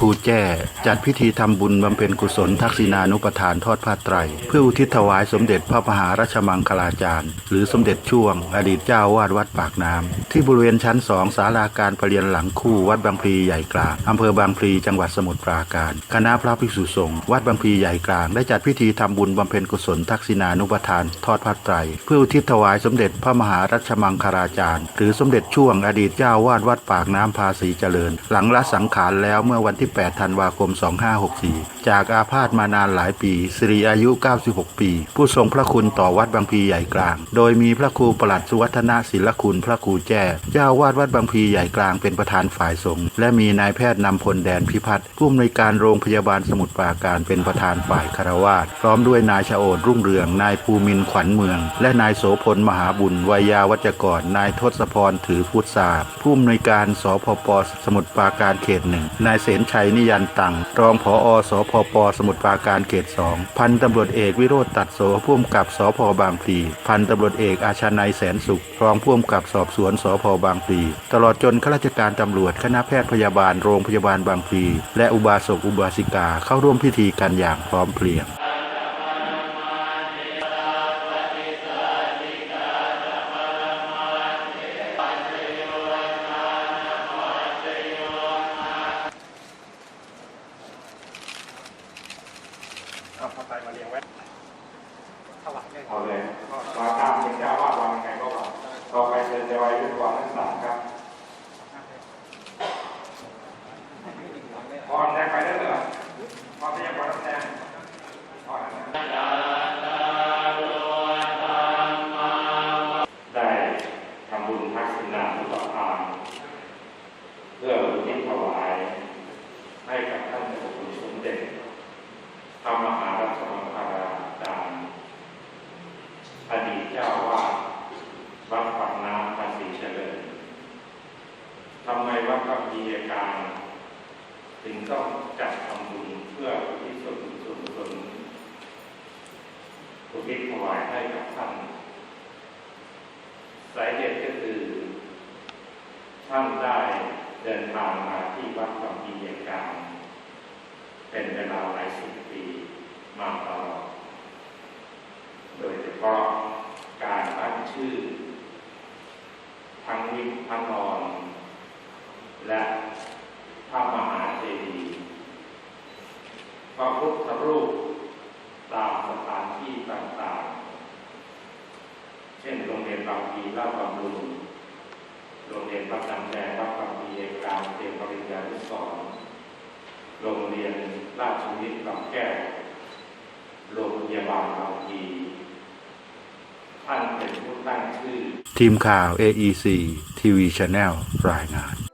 ครูแจ้ จัดพิธีทำบุญบำเพ็ญกุศลทักษิณานุปทานทอดผ้าไตร เพื่ออุทิศถวายสมเด็จพระมหาราชมังคลาจารย์ หรือสมเด็จช่วง อดีตเจ้าวาดวัดปากน้ำที่บริเวณชั้นสองศาลาการประเรียนหลังคู่วัดบางพลีใหญ่กลางอำเภอบางพลีจังหวัดสมุทรปราการ คณะพระภิกษุสงฆ์วัดบางพลีใหญ่กลาง ได้จัดพิธีทำบุญบำเพ็ญกุศลทักษิณานุปทานทอดผ้าไตร เพื่ออุทิศถวายสมเด็จพระมหารัชมังคลาจารย์ หรือสมเด็จช่วงอดีตเจ้าวาดวัดปากน้ำภาษีเจริญ หลังละสังขารแล้วเมื่อวันที่ที่ 8 ธันวาคม 2564 จากอาพาธมานานหลายปีสิริอายุ 96 ปี ผู้ทรงพระคุณต่อวัดบางพีใหญ่กลาง โดยมีพระครูประหลัดสุวัฒนาศิลคุณพระครูแจ้เจ้าวาดวัดบางพีใหญ่กลางเป็นประธานฝ่ายสงฆ์และมีนายแพทย์นำพลแดนพิพัฒน์ผู้อำนวยการโรงพยาบาลสมุทรปราการเป็นประธานฝ่ายคารวาสพร้อมด้วยนายชโอดรุ่งเรืองนายภูมินขวัญเมือง และนายโสพลมหาบุญวัยยาวัจกรนายทศพรถือพุทธาผู้อำนวยการสพปสมุทรปราการเขตหนึ่งนายเสนชัยนิยันตังรองผอสพปสมุทรปราการเขตสองพันตำรวจเอกวิโรธตัดโสพ่วมกับสพบางพลีพันตำรวจเอกอาชานายแสนสุข รองพ่วมกับสอบสวนสพบางพลีตลอดจนข้าราชการตำรวจคณะแพทย์พยาบาลโรงพยาบาลบางพลีและอุบาสกอุบาสิกาเข้าร่วมพิธีกันอย่างพร้อมเพรียง มาเรียงไว้ถวายเลยเอาเลยมาตามเป็นเจ้าวาดวางยังไงก็ว่าต่อไปเชิญเจ้าวัยรุ่นวางทั้งสามครับพรแทนไปได้เลยพรที่ยังพรแทนพรได้ทำบุญทักษิณานุปทานเพื่ออุทิศถวายให้กับท่านเจ้าคุณสมเด็จพระมหารัชมังคลาจารย์อดีตเจ้าวาดวัดปากน้ำภาษีเจริญทำไมวั ดปากพีการ ถึงต้องจัดทำบุญเพื่อทิศส่วนส่วนส่วนอุทิศถวายให้กับท่านสาเหตุก็คือ ท่านได้เดินทางมาที่วัดปากพีการ เป็นเวลาหลายสิบปีมาตลอดโดยเฉพาะการตั้งชื่อ ทั้งวิพทั้งนอน และพระมหาเจดีย์พระพุทธรูปตามสถานที่ต่างๆ เช่นโรงเรียนบางพีลาดบำรุงโรงเรียนวัดน้ำแดงวัดบางพีเอการเตรียมปริญญานุสรณ์โรงเรียนราชวิทย์บางแก้วโรงพยาบาลบางพีท่านเป็นผู้ตั้งชื่อ ทีมข่าว AEC TV Channel รายงาน